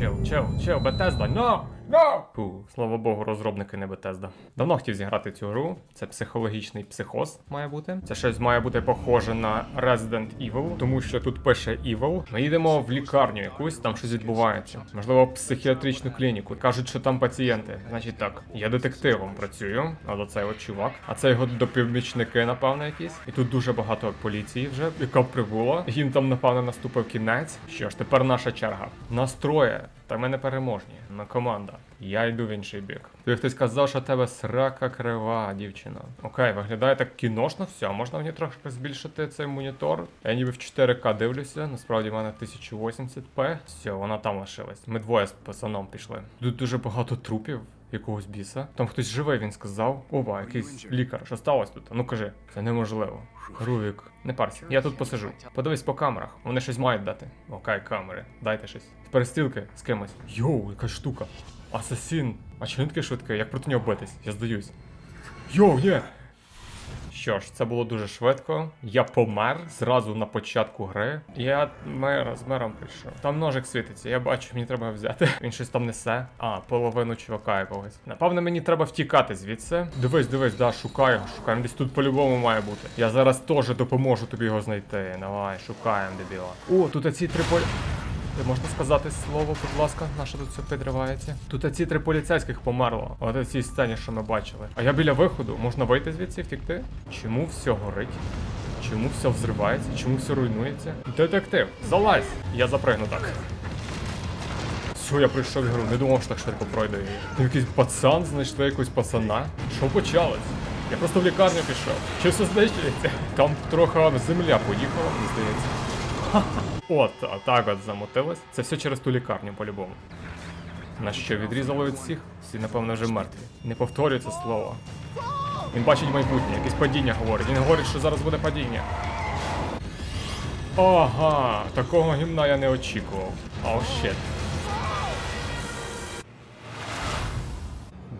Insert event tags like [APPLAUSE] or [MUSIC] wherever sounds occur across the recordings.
chill, chill, chill. Bethesda, no! Фу, слава Богу, розробники не Бетезда. Давно хотів зіграти цю гру. Це психологічний психоз має бути. Це щось має бути похоже на Resident Evil, тому що тут пише Evil. Ми їдемо в лікарню якусь, там щось відбувається. Можливо, психіатричну клініку. Кажуть, що там пацієнти. Значить так, я детективом працюю, от оцей от чувак. А це його допомічники, напевно, якісь. І тут дуже багато поліції вже, яка прибула. Їм там, напевно, наступив кінець. Що ж, тепер наша черга. Настроє. Та ми не переможні. Ми команда. Я йду в інший бік. Ти хтось сказав, що тебе срака крива, дівчина. Окей, виглядає так кіношно все. Можна мені трошки збільшити цей монітор. Я ніби в 4К дивлюся. Насправді в мене 1080p. Все, вона там лишилась. Ми двоє з пацаном пішли. Тут дуже багато трупів. Якогось біса. Там хтось живий, він сказав. Ова, якийсь лікар. Що сталося тут? Ну кажи, це неможливо. Рувік, не парся. Я тут посижу. Подивись по камерах. Вони щось мають дати. Окей, камери. Дайте щось. Перестрілки з кимось. Йоу, яка штука. Асасін. А чи він таке швидке? Як проти нього битись? Я здаюсь. Йоу, є! Що ж, це було дуже швидко. Я помер зразу на початку гри. Я мер, з мером прийшов. Там ножик світиться, я бачу, мені треба його взяти. [LAUGHS] Він щось там несе. А, половину чувака якогось. Напевно, мені треба втікати звідси. Дивись, дивись, да, шукаю. Він десь тут по-любому має бути. Я зараз теж допоможу тобі його знайти. Давай, шукаємо, дебіла. О, тут ці три полі... Ти можна сказати слово, будь ласка, наше тут все підривається. Тут ці три поліцейських померло. От у цій сцені, що ми бачили. А я біля виходу, можна вийти звідси і втекти? Чому все горить? Чому все взривається? Чому все руйнується? Детектив, залазь! Я запригну так. Все, я прийшов в гру, не думав, що так швидко пройде. Там якийсь пацан, знайшли якогось пацана. Що почалось? Я просто в лікарню пішов. Чи все знищується? Там трохи земля поїхала, мені здається. От, а так от замотилось. Це все через ту лікарню, по-любому. На що відрізало від всіх? Всі, напевно, вже мертві. Не повторюю це слово. Він бачить майбутнє, якесь падіння говорить. Він говорить, що зараз буде падіння. Ага, такого гімна я не очікував. Ау щет.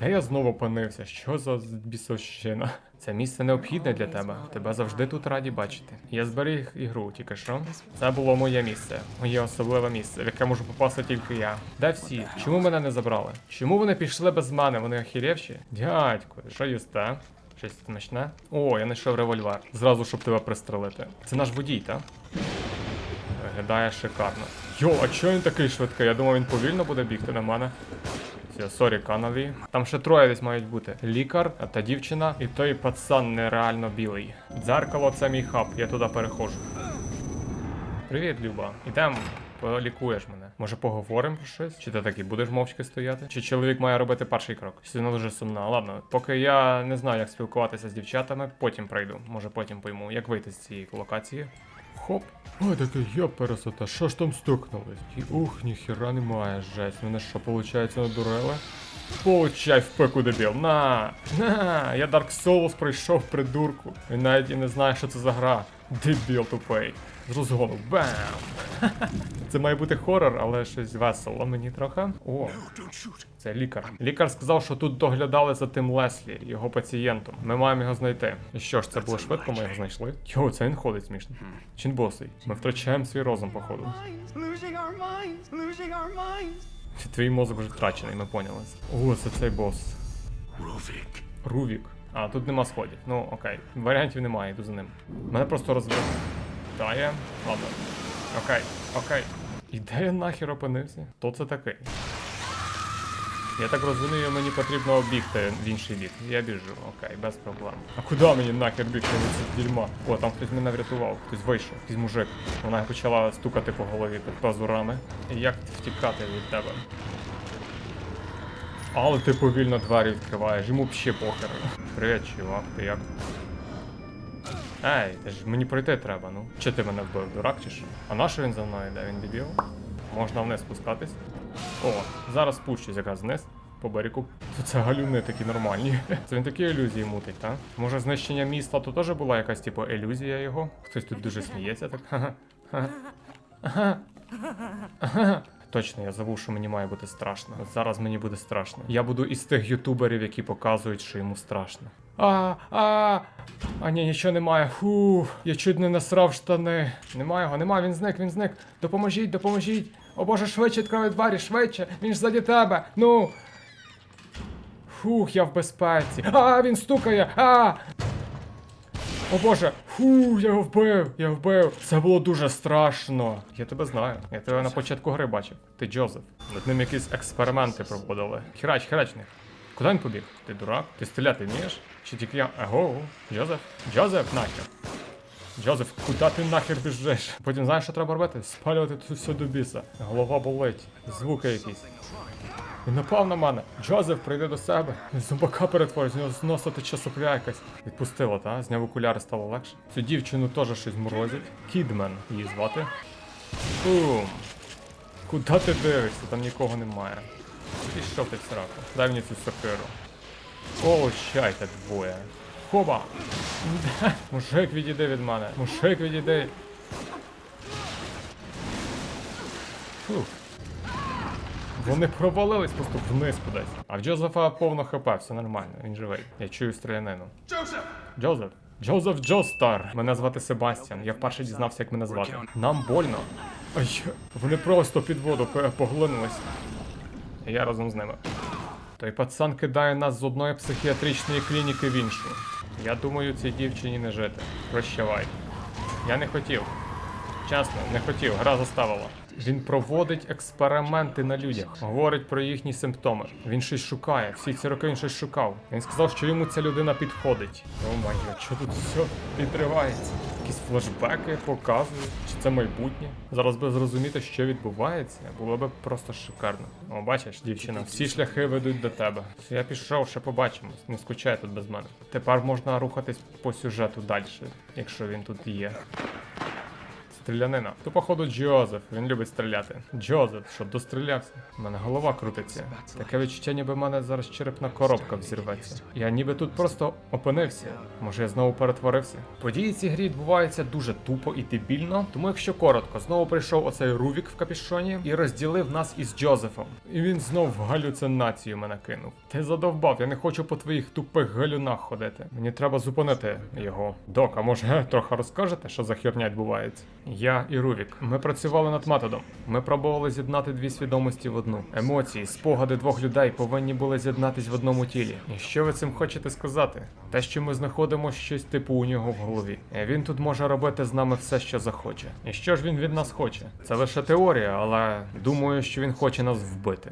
Де я знову опинився? Що за бісовщина? Це місце необхідне для тебе. Тебе завжди тут раді бачити. Я зберіг ігру тільки що. Це було моє місце, моє особливе місце, в яке можу попасти тільки я. Де всі? Чому мене не забрали? Чому вони пішли без мене? Вони охіревші? Дядько, що їсте? Щось смачне? О, я знайшов револьвер. Зразу, щоб тебе пристрелити. Це наш водій, так? Виглядає шикарно. Йо, а чого він такий швидкий? Я думав, він повільно буде бігти на мене. Все, сорі, канаві. Там ще троє десь мають бути. Лікар, та дівчина, і той пацан нереально білий. Дзеркало це мій хаб, я туди переходжу. Привіт, Люба. Ідем, полікуєш мене. Може поговоримо про щось? Чи ти такий будеш мовчки стояти? Чи чоловік має робити перший крок? Сина дуже сумна. Ладно, поки я не знаю, як спілкуватися з дівчатами, потім прийду. Може потім пойму, як вийти з цієї локації. Хоп. Ой, такий я пересота, що ж там стукнулось? І ух, ніхера немає, жесть. Мене що, виходить, надурили? Получай в пеку дебіл. На! На! Я Dark Souls пройшов придурку. Він навіть і не знає, що це за гра. Дебіл тупий. З розгону. Бам! Це має бути хорор, але щось весело мені трохи. О, це лікар. Лікар сказав, що тут доглядали за тим Леслі, його пацієнтом. Ми маємо його знайти. І що ж, це було швидко, ми його знайшли. Йо, це він ходить смішно. Чи він босий? Ми втрачаємо свій розум, походу. Твій мозок вже втрачений, ми поняли. О, це цей бос. Ровік. Рувік. А, тут нема сходів. Ну, окей. Варіантів немає, йду за ним. Мене просто розвертає. Ладно. Окей, окей. І де я нахер опинився? Хто це такий? Я так розумію, мені потрібно обігти в інший бік. Я біжу, окей, без проблем. А куди мені нахер бігти від цих дерьма? О, там хтось мене врятував, хтось вийшов, якийсь мужик. Вона почала стукати по голові під пазурами. І як втікати від тебе? Але ти повільно двері відкриваєш, йому ще похер. Привіт, чувак, ти як? Ей, ж мені пройти треба, ну. Чи ти мене вбив, дурак чи що? А на що він за мною йде? Він дебіл? Можна вниз спускатись. О, зараз спущусь якраз вниз. По берегу. То це галюни такі нормальні. [LAUGHS] Це він такі ілюзії мутить, так? Може знищення міста то теж була якась типу ілюзія його? Хтось тут дуже сміється так. Ха-ха. Ага. Ага. Точно, я забув, що мені має бути страшно. Зараз мені буде страшно. Я буду із тих ютуберів, які показують, що йому страшно. А, а, а ні, нічого немає. Фу, я чуть не насрав штани. Немає його, немає, він зник, він зник. Допоможіть, допоможіть. О боже, швидше відкривай двері, швидше! Він ж заді тебе! Ну! Фух, я в безпеці. А, він стукає! А! О боже, фу, я його вбив, я вбив. Це було дуже страшно. Я тебе знаю. Я тебе на початку гри бачив. Ти Джозеф. Над ним якісь експерименти проводили. Хірач, хірач них. Куди він побіг? Ти дурак? Ти стріляти вмієш? Чи тільки я. Аго, Джозеф? Джозеф, нахер. Джозеф, куди ти нахер біжиш? Потім знаєш, що треба робити? Спалювати тут все до біса. Голова болить, звуки якісь. Він напав на мене. Джозеф, прийди до себе. Він зомбака перетворив, з нього носа тече сопля якась. Відпустило, та? Зняв окуляри, стало легше. Цю дівчину теж щось морозить. Кідмен її звати. Бум. Куди ти дивишся? Там нікого немає. Пішов ти в сраку. Дай мені цю сокиру. Получайте двоє. Хоба! [LAUGHS] Мужик відійди від мене. Мужик відійди. Фух. Вони провалились просто вниз кудись. А в Джозефа повно хп, все нормально, він живий. Я чую стрілянину. Joseph! Джозеф. Джозеф Джостар. Мене звати Себастьян. Я вперше дізнався, як мене звати. Нам больно. Ай, вони просто під воду поглинулись. Я разом з ними. Той пацан кидає нас з одної психіатричної клініки в іншу. Я думаю, цій дівчині не жити. Прощавай. Я не хотів. Чесно, не хотів, гра заставила. Він проводить експерименти на людях, говорить про їхні симптоми. Він щось шукає. Всі ці роки він щось шукав. Він сказав, що йому ця людина підходить. О май що тут все відривається? Якісь флешбеки показують, чи це майбутнє. Зараз би зрозуміти, що відбувається, було би просто шикарно. О, бачиш, дівчина, всі шляхи ведуть до тебе. Я пішов, ще побачимось. Не скучай тут без мене. Тепер можна рухатись по сюжету далі, якщо він тут є. Стрілянина. То, походу, Джозеф. Він любить стріляти. Джозеф, що дострілявся. У мене голова крутиться. Таке відчуття, ніби в мене зараз черепна коробка взірветься. Я ніби тут просто опинився. Може, я знову перетворився. Події в цій грі відбуваються дуже тупо і дебільно. Тому, якщо коротко, знову прийшов оцей Рувік в капішоні і розділив нас із Джозефом. І він знов в галюцинацію мене кинув. Ти задовбав, я не хочу по твоїх тупих галюнах ходити. Мені треба зупинити його. Док, а може [LAUGHS] трохи розкажете, що за херня відбувається? Я і Рувік. Ми працювали над методом. Ми пробували з'єднати дві свідомості в одну. Емоції, спогади двох людей повинні були з'єднатись в одному тілі. І що ви цим хочете сказати? Те, що ми знаходимо щось типу у нього в голові. Він тут може робити з нами все, що захоче. І що ж він від нас хоче? Це лише теорія, але думаю, що він хоче нас вбити.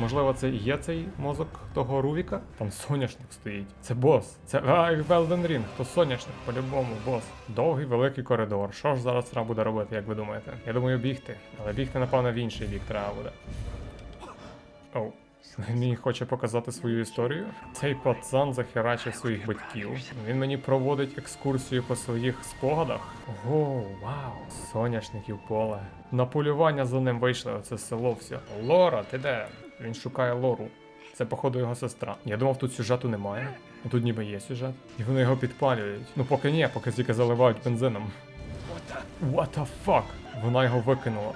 Можливо, це і є цей мозок того Рувіка? Там соняшник стоїть. Це бос. Це а, в Elden. То соняшник, по-любому, бос. Довгий великий коридор. Що ж зараз треба буде робити, як ви думаєте? Я думаю, бігти. Але бігти, напевно, в інший бік треба буде. Оу. Мені хоче показати свою історію. Цей пацан захерачив своїх батьків. Він мені проводить екскурсію по своїх спогадах. Ого, вау! Соняшників поле. На полювання за ним вийшли оце село все. Лора, ти де? Він шукає Лору. Це, походу, його сестра. Я думав, тут сюжету немає. А тут ніби є сюжет. І вони його підпалюють. Ну поки ні, поки тільки заливають бензином. What the fuck? Вона його викинула.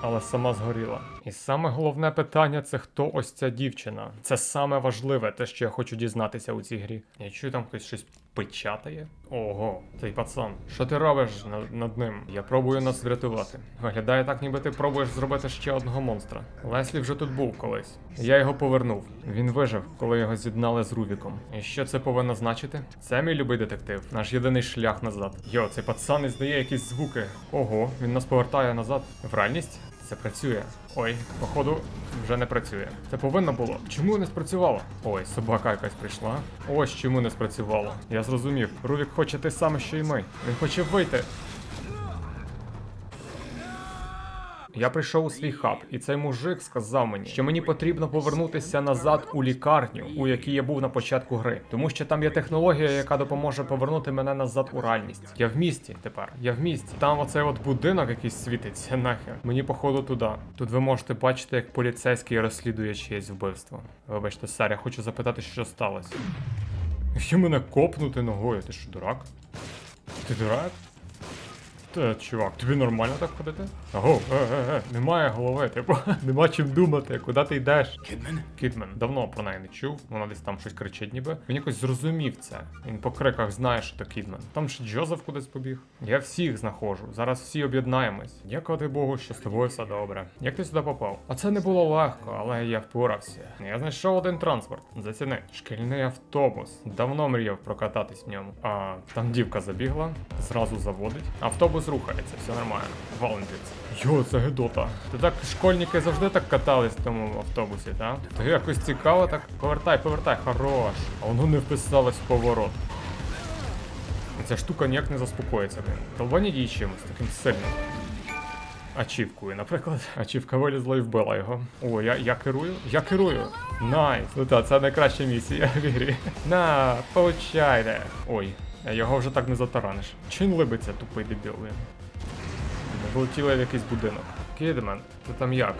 Але сама згоріла. І саме головне питання це хто ось ця дівчина. Це саме важливе, те, що я хочу дізнатися у цій грі. Я чую там хтось щось печатає. Ого, цей пацан. Що ти робиш над, над ним? Я пробую нас врятувати. Виглядає так, ніби ти пробуєш зробити ще одного монстра. Леслі вже тут був колись. Я його повернув. Він вижив, коли його з'єднали з Рубіком. І що це повинно значити? Це мій любий детектив, наш єдиний шлях назад. Йо, цей пацан іздає якісь звуки. Ого, він нас повертає назад. В реальність? Це працює. Ой, походу, вже не працює. Це повинно було. Чому не спрацювало? Ой, собака якась прийшла. Ось чому не спрацювало. Я зрозумів. Рувік хоче те саме, що й ми. Він хоче вийти. Я прийшов у свій хаб, і цей мужик сказав мені, що мені потрібно повернутися назад у лікарню, у якій я був на початку гри, тому що там є технологія, яка допоможе повернути мене назад у реальність. Я в місті тепер. Я в місті. Там оцей от будинок якийсь світиться нахер. Мені походу туди. Тут ви можете бачити, як поліцейський розслідує чиєсь вбивство. Вибачте, сер, я хочу запитати, що сталося. Що мене копнути ногою? Ти що, дурак? Ти дурак? Та, чувак, тобі нормально так ходити? Аго, е, е, е, немає голови, типу, [LAUGHS] нема чим думати, куди ти йдеш. Kidman? Кітмен давно про неї не чув, вона десь там щось кричить ніби. Він якось зрозумів це. Він по криках знає, що то Кітмен. Там ще Джозеф кудись побіг. Я всіх знаходжу. Зараз всі об'єднаємось. Дякувати Богу, що з тобою все добре. Як ти сюди попав? А це не було легко, але я впорався. Я знайшов один транспорт. Заціни. Шкільний автобус. Давно мріяв прокататись в ньому. А там дівка забігла, зразу заводить. Автобус рухається, все нормально. Валентиць. Йо, це гидота. Ти так школьники завжди так катались в тому автобусі, так? То якось цікаво, так повертай, повертай, хорош. А воно не вписалось в поворот. Ця штука ніяк не заспокоїться, блін. Долбаніть її чимось таким сильним. Ачівкою, наприклад. Ачівка вилізла і вбила його. О, я, я керую? Я керую. Найс. Ну так, це найкраща місія в ігрі. На, получайте. Ой, його вже так не затараниш. Чи він либиться, тупий дебіл, він. Влетіли в якийсь будинок. Кідмен, ти там як?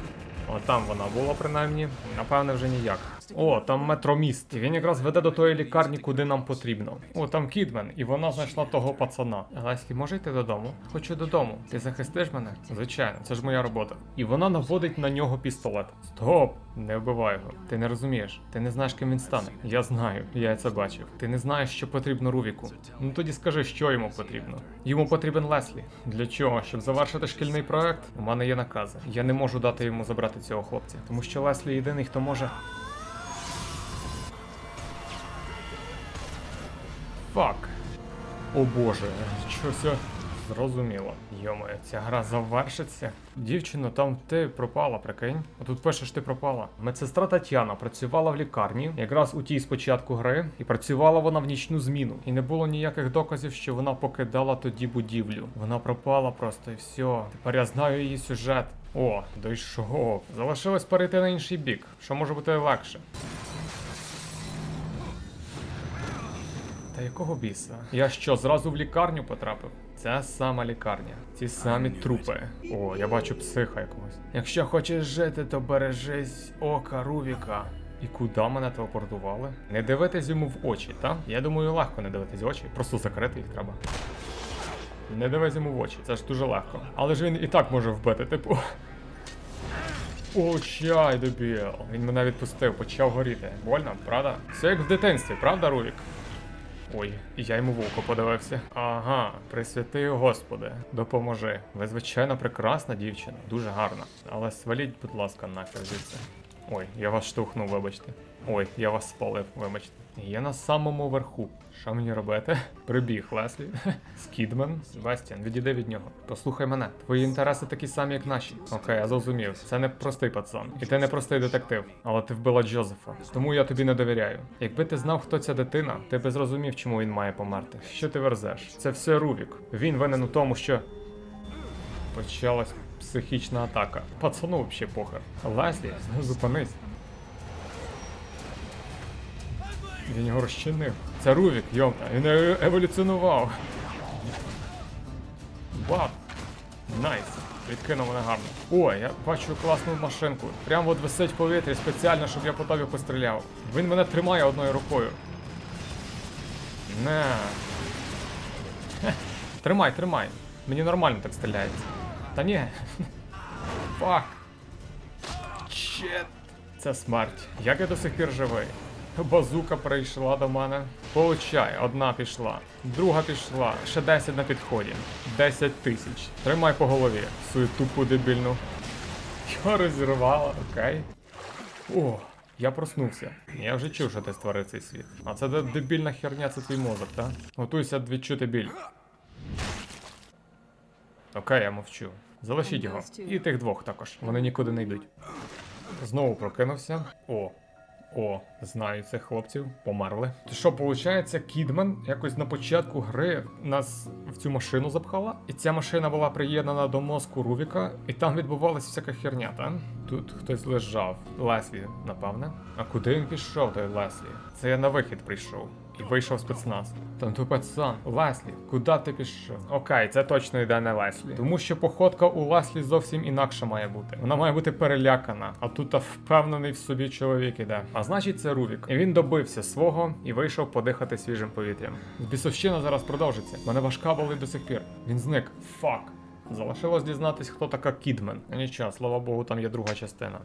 О, там вона була принаймні. Напевне, вже ніяк. О, там метроміст. І він якраз веде до тої лікарні, куди нам потрібно. О, там Кідмен, і вона знайшла того пацана. Леслі, може йти додому? Хочу додому. Ти захистиш мене? Звичайно, це ж моя робота. І вона наводить на нього пістолет. Стоп! Не вбивай його. Ти не розумієш. Ти не знаєш, ким він стане. Я знаю, я це бачив. Ти не знаєш, що потрібно Рувіку. Ну тоді скажи, що йому потрібно. Йому потрібен Леслі. Для чого? Щоб завершити шкільний проект? У мене є накази. Я не можу дати йому забрати цього хлопця, тому що Леслі єдиний, хто може. Фак. О боже, щось зрозуміло. Йомає, ця гра завершиться. Дівчино, там ти пропала, прикинь. А тут пишеш, ти пропала. Медсестра Тетяна працювала в лікарні, якраз у тій спочатку гри, і працювала вона в нічну зміну. І не було ніяких доказів, що вона покидала тоді будівлю. Вона пропала просто і все. Тепер я знаю її сюжет. О, дійшов. Залишилось перейти на інший бік, що може бути легше. Та якого біса? Я що, зразу в лікарню потрапив? Ця сама лікарня, ці самі трупи. О, я бачу психа якогось. Якщо хочеш жити, то бережись ока Рувіка. І куди мене телепортували? Не дивитись йому в очі, та? Я думаю, легко не дивитись в очі, просто закрити їх треба. Не дивись йому в очі, це ж дуже легко. Але ж він і так може вбити, типу. О, чай, дебіл. Він мене відпустив, почав горіти. Больно, правда? Це як в дитинстві, правда, Рувік? Ой, я йому в око подивився. Ага, присвяти, Господи, допоможи. Ви звичайно прекрасна дівчина, дуже гарна. Але сваліть, будь ласка, нахер звідси. Ой, я вас штовхнув, вибачте. Ой, я вас спалив, вибачте. Я на самому верху. Що мені робити? [LAUGHS] Прибіг Леслі. [LAUGHS] Скідмен. Себастьян, відійди від нього. Послухай мене. Твої інтереси такі самі, як наші. Окей, я зрозумів. Це не простий пацан. І ти не простий детектив. Але ти вбила Джозефа. Тому я тобі не довіряю. Якби ти знав, хто ця дитина, ти би зрозумів, чому він має померти. Що ти верзеш? Це все Рувік. Він винен у тому, що. Почалась психічна атака. Пацану взагалі похер. Леслі, зупинись. Він його розчинив. Це Рувік, йомта, він еволюціонував. Бат. Найс. Відкинув мене гарно. О, я бачу класну машинку. Прямо от висить в повітрі спеціально, щоб я по тобі постріляв. Він мене тримає одною рукою. Не. Тримай, тримай. Мені нормально так стріляється. Та ні. Фак. Чет. Це смерть. Як я до сих пір живий? Базука прийшла до мене. Получай, одна пішла, друга пішла, ще 10 на підході. 10 тисяч. Тримай по голові, свою тупу дебільну. Я розірвала, окей. О, я проснувся. Я вже чув, що ти створив цей світ. А це дебільна херня, це твій мозок, так? Готуйся відчути біль. Окей, я мовчу. Залишіть його. І тих двох також. Вони нікуди не йдуть. Знову прокинувся. О. О, знаю цих хлопців, померли. Що, виходить, Кідмен якось на початку гри нас в цю машину запхала, і ця машина була приєднана до мозку Рувіка, і там відбувалася всяка херня, та? Тут хтось лежав. Леслі, напевне. А куди він пішов, той Леслі? Це я на вихід прийшов. І вийшов спецназ. Там той пацан. Леслі, куди ти пішов? Окей, це точно йде не Леслі. Тому що походка у Леслі зовсім інакша має бути. Вона має бути перелякана, а тут впевнений в собі чоловік іде. А значить, це Рувік. І він добився свого і вийшов подихати свіжим повітрям. Збісовщина зараз продовжиться. Мене важка болить до сих пір. Він зник. Фак. Залишилось дізнатись, хто така Кідмен. Нічого, слава Богу, там є друга частина.